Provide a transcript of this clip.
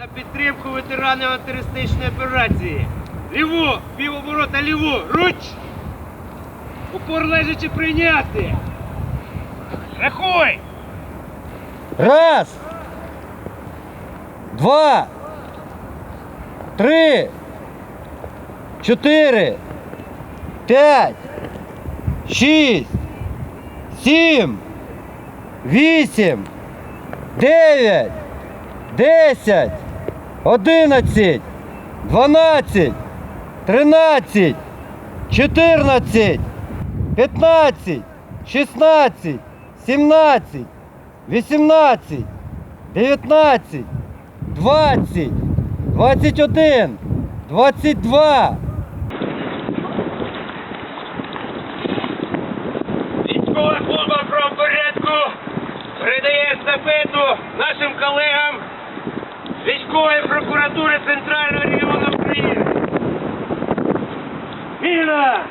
На підтримку ветеранів антитерористичної операції. Ліво, півоборота ліво, руч! Упор лежачи прийняти. Рахуй! Раз. Два. Три. Чотири. П'ять. Шість. Сім. Вісім. Дев'ять. Десять. Одинадцять. Дванадцять. Тринадцять. Чотирнадцять. П'ятнадцять. Шістнадцять. Сімнадцять. 18, 19, 20, 21, 22. Військова служба правопорядку передає естафету нашим колегам військової прокуратури Центрального регіону України. Міна!